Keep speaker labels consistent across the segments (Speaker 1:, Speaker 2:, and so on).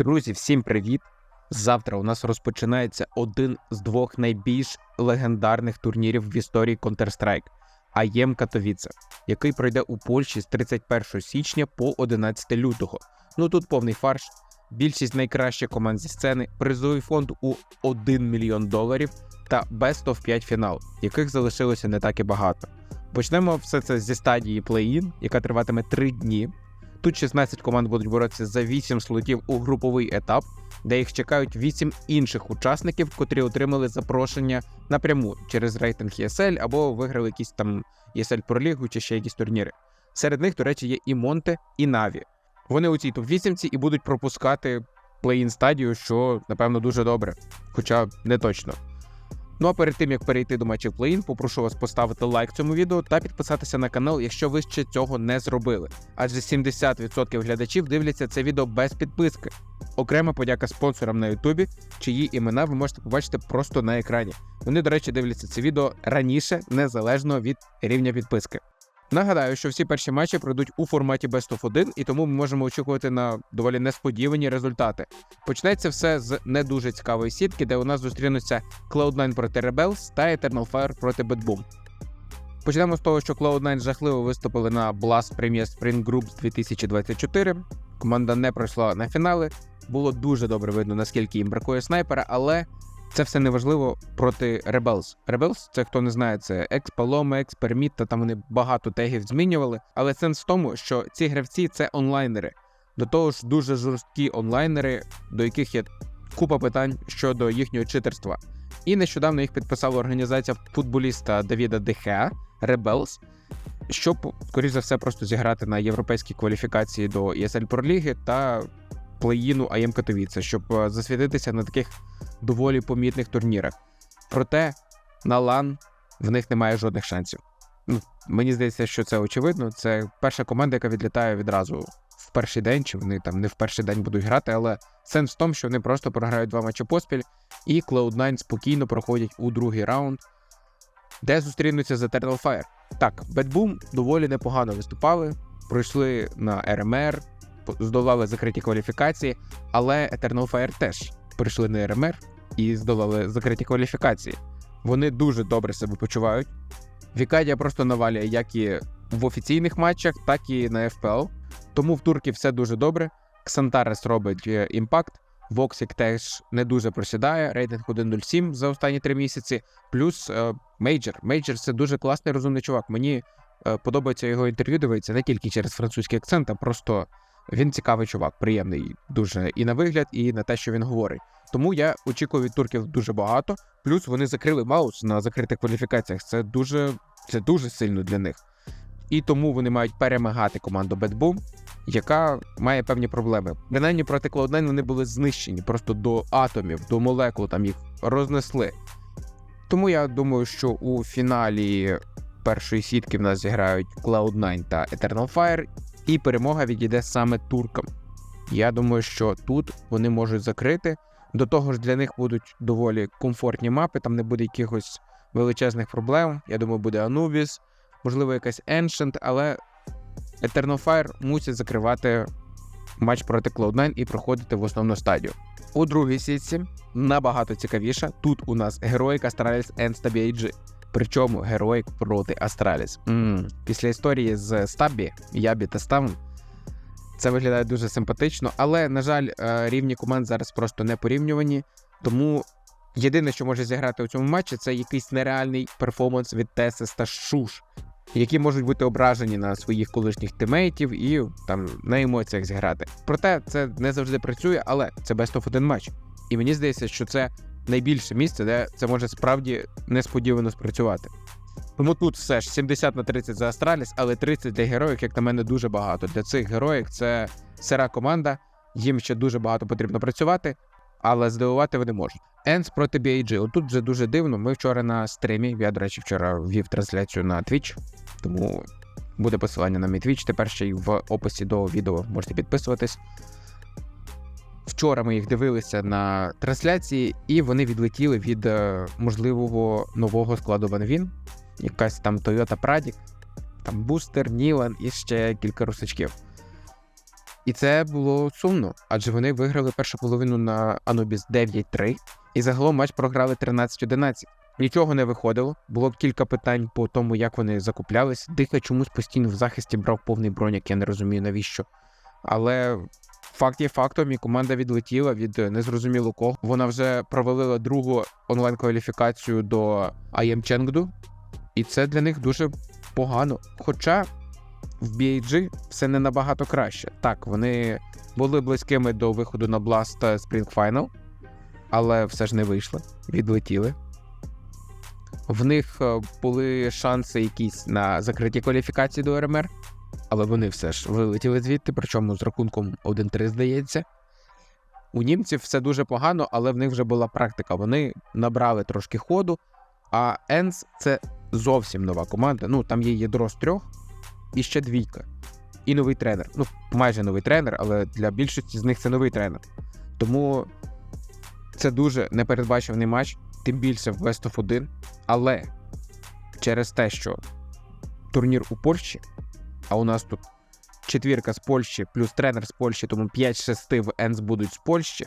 Speaker 1: Друзі, всім привіт! Завтра у нас розпочинається один з двох найбільш легендарних турнірів в історії Counter-Strike АЄМ Катовіце, який пройде у Польщі з 31 січня по 11 лютого. Ну тут повний фарш. Більшість найкращих команд зі сцени, призовий фонд у 1 мільйон доларів та Best of 5 фінал, яких залишилося не так і багато. Почнемо все це зі стадії плей-ін, яка триватиме 3 дні. Тут 16 команд будуть боротися за 8 слотів у груповий етап, де їх чекають 8 інших учасників, котрі отримали запрошення напряму через рейтинг ESL або виграли якісь там ESL League чи ще якісь турніри. Серед них, до речі, є і Монте, і Наві. Вони у цій топ-8 і будуть пропускати плей-ін стадію, що напевно дуже добре, хоча не точно. Ну а перед тим як перейти до матчів плей-ін, попрошу вас поставити лайк цьому відео та підписатися на канал, якщо ви ще цього не зробили. Адже 70% глядачів дивляться це відео без підписки. Окрема подяка спонсорам на Ютубі, чиї імена ви можете побачити просто на екрані. Вони, до речі, дивляться це відео раніше, незалежно від рівня підписки. Нагадаю, що всі перші матчі пройдуть у форматі Best of 1, і тому ми можемо очікувати на доволі несподівані результати. Почнеться все з не дуже цікавої сітки, де у нас зустрінуться Cloud9 проти Rebels та Eternal Fire проти Bad Boom. Почнемо з того, що Cloud9 жахливо виступили на Blast Premier Spring Groups 2024. Команда не пройшла на фінали. Було дуже добре видно, наскільки їм бракує снайпера, але це все не важливо проти Rebels. Rebels, це хто не знає, це екс Paloma, екс там вони багато тегів змінювали. Але сенс в тому, що ці гравці це онлайнери. До того ж, дуже жорсткі онлайнери, до яких є купа питань щодо їхнього читерства. І нещодавно їх підписала організація футболіста Давіда Дехеа Rebels, щоб, скоріш за все, просто зіграти на європейській кваліфікації до ESL Pro Ліги та плей-іну АЄМ Катовіце, щоб е, засвітитися на таких доволі помітних турнірах. Проте на лан в них немає жодних шансів. Ну, мені здається, що це очевидно. Це перша команда, яка відлітає відразу в перший день, чи вони там не в перший день будуть грати, але сенс в тому, що вони просто програють два матчі поспіль, і Cloud9 спокійно проходять у другий раунд, де зустрінуться з Eternal Fire. Так, Boom доволі непогано виступали, пройшли на РМР, здолали закриті кваліфікації, але Eternal Fire теж прийшли на РМР і здолали закриті кваліфікації. Вони дуже добре себе почувають. Вікадія просто навалює як і в офіційних матчах, так і на ФПЛ. Тому в турки все дуже добре. Ксантарес робить е, імпакт. Воксік теж не дуже просідає. Рейтинг 1.07 за останні три місяці. Плюс Мейджор. Мейджор це дуже класний розумний чувак. Мені е, подобається його інтерв'ю. Дивиться не тільки через французький акцент, а просто він цікавий чувак, приємний дуже і на вигляд, і на те, що він говорить. Тому я очікую від турків дуже багато. Плюс вони закрили маус на закритих кваліфікаціях. Це дуже це дуже сильно для них. І тому вони мають перемагати команду Boom, яка має певні проблеми. Принаймні проти Cloud9 вони були знищені просто до атомів, до молекул там їх рознесли. Тому я думаю, що у фіналі першої сітки в нас зіграють Cloud9 та Eternal Fire, і перемога відійде саме туркам. Я думаю, що тут вони можуть закрити. До того ж, для них будуть доволі комфортні мапи, там не буде якихось величезних проблем. Я думаю, буде Anubis, можливо, якась Ancient, але Eternal Fire мусять закривати матч проти Cloud9 і проходити в основну стадію. У другій сітці набагато цікавіше. Тут у нас Heroic Astralis AG. Причому Heroic проти Astralis. М-м. Після історії з Стаббі, Ябі та Ставом це виглядає дуже симпатично, але, на жаль, е, рівні команд зараз просто не порівнювані. Тому єдине, що може зіграти у цьому матчі, це якийсь нереальний перформанс від Тесес та Шуш, які можуть бути ображені на своїх колишніх тимейтів і там на емоціях зіграти. Проте це не завжди працює, але це best of один матч. І мені здається, що це найбільше місце, де це може справді несподівано спрацювати. Тому тут все ж 70 на 30 за Астраліс, але 30 для героїв, як на мене, дуже багато. Для цих героїв це сира команда, їм ще дуже багато потрібно працювати, але здивувати вони можуть. Енс проти BAG. Отут вже дуже дивно. Ми вчора на стрімі. Я, до речі, вчора ввів трансляцію на Twitch, тому буде посилання на мій Twitch. Тепер ще й в описі до відео можете підписуватись. Вчора ми їх дивилися на трансляції, і вони відлетіли від е, можливого нового складу Ванвін. Якась там Toyota Pradік, там бустер, Нілан і ще кілька русачків. І це було сумно, адже вони виграли першу половину на Anubis 9-3, і загалом матч програли 13-11. Нічого не виходило. Було кілька питань по тому, як вони закуплялись. Диха чомусь постійно в захисті брав повний броняк, я не розумію навіщо. Але факт є фактом, і команда відлетіла від незрозуміло кого. Вона вже провалила другу онлайн-кваліфікацію до IM Ченгду, і це для них дуже погано. Хоча в BAG все не набагато краще. Так, вони були близькими до виходу на Blast Spring Final, але все ж не вийшли, відлетіли. В них е, були шанси якісь на закриті кваліфікації до РМР, але вони все ж вилетіли звідти, причому з рахунком 1-3, здається. У німців все дуже погано, але в них вже була практика. Вони набрали трошки ходу, а Енс це зовсім нова команда. Ну, там є ядро з трьох і ще двійка. І новий тренер. Ну, майже новий тренер, але для більшості з них це новий тренер. Тому це дуже непередбачений матч, тим більше в Best of 1. Але через те, що турнір у Польщі, а у нас тут четвірка з Польщі, плюс тренер з Польщі, тому 5-6 в Енс будуть з Польщі.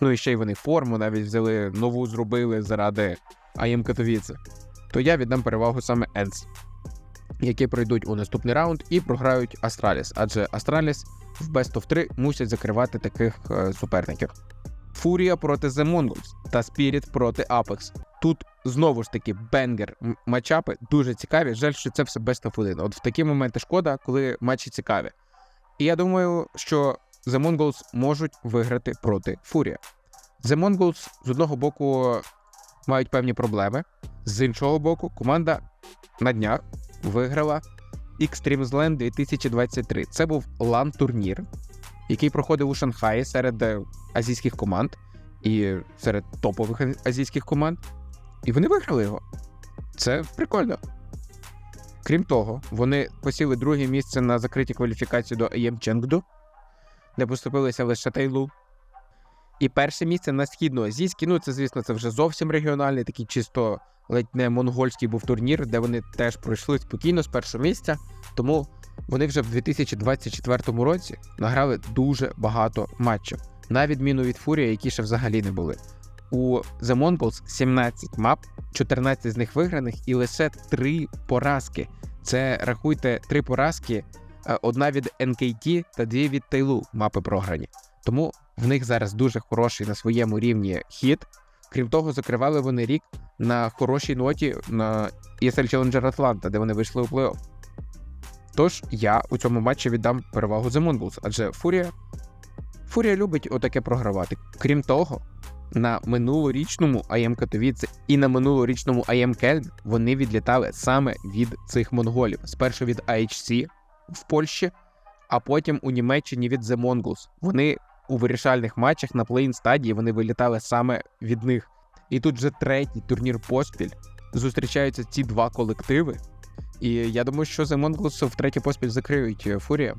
Speaker 1: Ну і ще й вони форму навіть взяли, нову зробили заради АєМ Катовіце. То я віддам перевагу саме Енс, які пройдуть у наступний раунд і програють Астраліс, адже Астраліс в Best of 3 мусять закривати таких е, суперників. Фурія проти The Mongols та Spirit проти Apex. Тут знову ж таки бенгер матчапи дуже цікаві. Жаль, що це все Best of 1. От в такі моменти шкода, коли матчі цікаві. І я думаю, що The Mongols можуть виграти проти Фурія. The Mongols з одного боку мають певні проблеми, з іншого боку, команда на днях виграла Extreme Land 2023. Це був лан-турнір, який проходив у Шанхаї серед е, азійських команд і серед топових азійських команд. І вони виграли його. Це прикольно. Крім того, вони посіли друге місце на закритій кваліфікації до AM Ченгду, де поступилися лише Тайлу. І перше місце на східноазійській. Ну, це, звісно, це вже зовсім регіональний, такий чисто ледь не монгольський був турнір, де вони теж пройшли спокійно з першого місця. Тому вони вже в 2024 році награли дуже багато матчів, на відміну від Фурія, які ще взагалі не були. У The Mongols 17 мап, 14 з них виграних і лише 3 поразки. Це рахуйте 3 поразки, е, одна від NKT та дві від Тайлу мапи програні. Тому в них зараз дуже хороший на своєму рівні хід. Крім того, закривали вони рік на хорошій ноті на ESL Challenger Atlanta, де вони вийшли у плей-офф. Тож я у цьому матчі віддам перевагу The Mongols, адже Фурія. Фурія любить отаке програвати. Крім того, на минулорічному АєМ Катовіце і на минулорічному АєМ Кельн вони відлітали саме від цих монголів. Спершу від AHC в Польщі, а потім у Німеччині від The Mongols. Вони у вирішальних матчах на плей-ін стадії вони вилітали саме від них. І тут вже третій турнір поспіль зустрічаються ці два колективи. І я думаю, що The Mongols втретє поспіль закриють е, Фурія.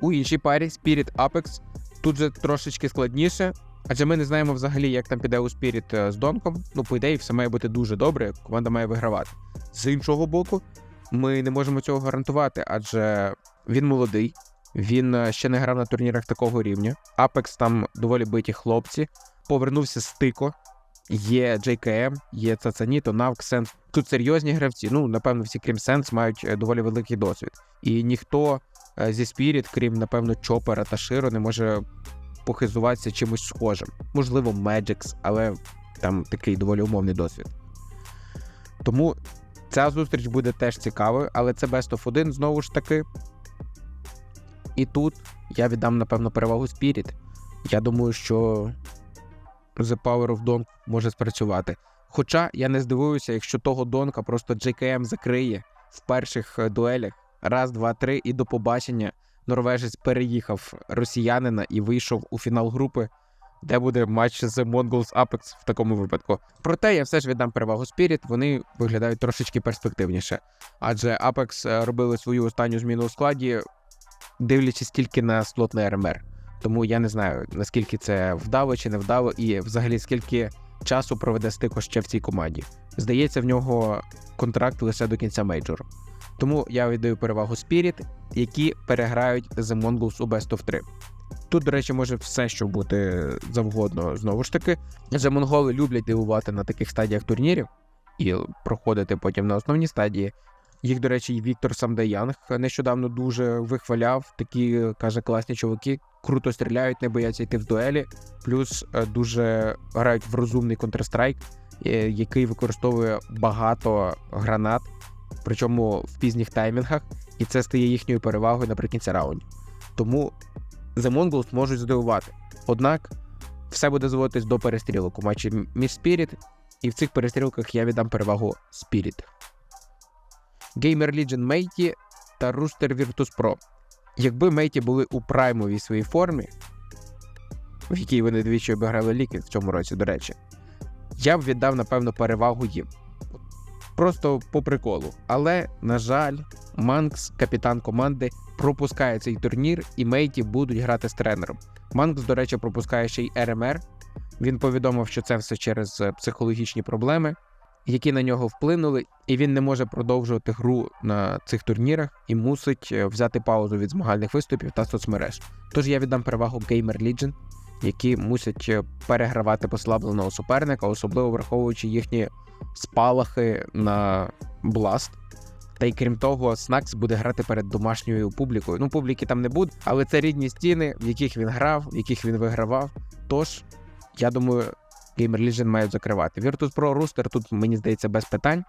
Speaker 1: У іншій парі Spirit Apex тут же трошечки складніше, адже ми не знаємо взагалі, як там піде у Spirit е, з Донком. Ну, по ідеї, все має бути дуже добре, команда має вигравати. З іншого боку, ми не можемо цього гарантувати, адже він молодий, він е, ще не грав на турнірах такого рівня. Apex там доволі биті хлопці. Повернувся Стико, є JKM, є Цацаніто, Навксенс. Тут серйозні гравці. Ну, напевно, всі крім Сенс мають е, доволі великий досвід. І ніхто зі Spirit, крім, напевно, Чопера та Широ, не може похизуватися чимось схожим. Можливо, Magix, але там такий доволі умовний досвід. Тому ця зустріч буде теж цікавою, але це Best of 1 знову ж таки. І тут я віддам, напевно, перевагу Spirit. Я думаю, що The Power of Donk може спрацювати. Хоча я не здивуюся, якщо того Донка просто JKM закриє в перших е, дуелях. Раз, два, три, і до побачення норвежець переїхав росіянина і вийшов у фінал групи, де буде матч з Mongols Apex в такому випадку. Проте я все ж віддам перевагу Spirit, вони виглядають трошечки перспективніше. Адже Apex е, робили свою останню зміну у складі, дивлячись тільки на слот на РМР. Тому я не знаю, наскільки це вдало чи не вдало, і взагалі скільки часу проведе Стико ще в цій команді. Здається, в нього контракт лише до кінця мейджору. Тому я віддаю перевагу Spirit, які переграють The Mongols у Best of 3. Тут, до речі, може все, що бути завгодно. Знову ж таки, The Монголи люблять дивувати на таких стадіях турнірів і проходити потім на основні стадії. Їх, до речі, і Віктор Самдаянг нещодавно дуже вихваляв. Такі каже, класні чуваки, круто стріляють, не бояться йти в дуелі. Плюс е, дуже грають в розумний Counter-Strike, е, який використовує багато гранат, причому в пізніх таймінгах, і це стає їхньою перевагою наприкінці раундів. Тому The Mongols можуть здивувати. Однак все буде зводитись до перестрілок у матчі між Spirit, і в цих перестрілках я віддам перевагу Spirit. Gamer Legion Мейті та Rooster Virtus Pro. Якби Мейті були у праймовій своїй формі, в якій вони двічі обіграли ліки в цьому році, до речі, я б віддав, напевно, перевагу їм. Просто по приколу. Але, на жаль, Манкс, капітан команди, пропускає цей турнір, і Мейті будуть грати з тренером. Манкс, до речі, пропускає ще й РМР. Він повідомив, що це все через е, психологічні проблеми, які на нього вплинули, і він не може продовжувати гру на цих турнірах і мусить е, взяти паузу від змагальних виступів та соцмереж. Тож я віддам перевагу Gamer Legion, які мусять е, перегравати послабленого суперника, особливо враховуючи їхні спалахи на Blast. Та й крім того, Снакс буде грати перед домашньою публікою. Ну, публіки там не буде, але це рідні стіни, в яких він грав, в яких він вигравав. Тож, я думаю, Gamer Legion мають закривати. Virtus Pro Rooster тут, мені здається, без питань.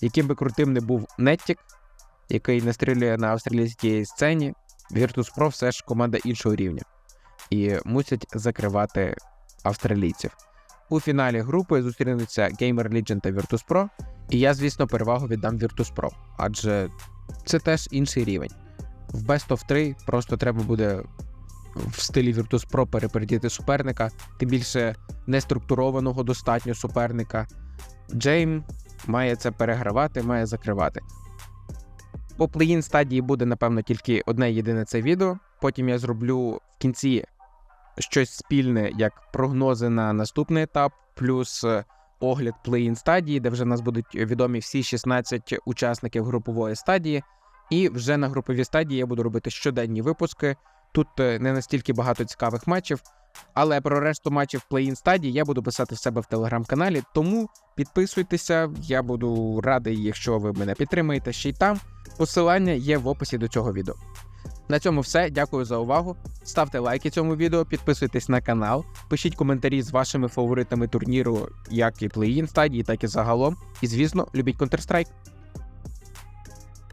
Speaker 1: Яким би крутим не був Неттік, який настрілює на австралійській сцені, Virtus Pro все ж команда іншого рівня. І мусять закривати австралійців. У фіналі групи зустрінуться Gamer Legion та Virtus Pro, і я, звісно, перевагу віддам Virtus Pro, адже це теж інший рівень. В Best of 3 просто треба буде в стилі Virtus Pro перепередіти суперника, тим більше неструктурованого достатньо суперника. Джейм має це перегравати, має закривати. По плей-ін стадії буде, напевно, тільки одне єдине це відео. Потім я зроблю в кінці щось спільне, як прогнози на наступний етап, плюс е, огляд плей-ін стадії, де вже нас будуть відомі всі 16 учасників групової стадії. І вже на груповій стадії я буду робити щоденні випуски. Тут е, не настільки багато цікавих матчів, але про решту матчів плей-ін стадії я буду писати в себе в телеграм-каналі. Тому підписуйтеся, я буду радий, якщо ви мене підтримаєте ще й там. Посилання є в описі до цього відео. На цьому все. Дякую за увагу. Ставте лайки цьому відео, підписуйтесь на канал, пишіть коментарі з вашими фаворитами турніру, як і плей-ін стадії, так і загалом. І звісно, любіть Counter-Strike.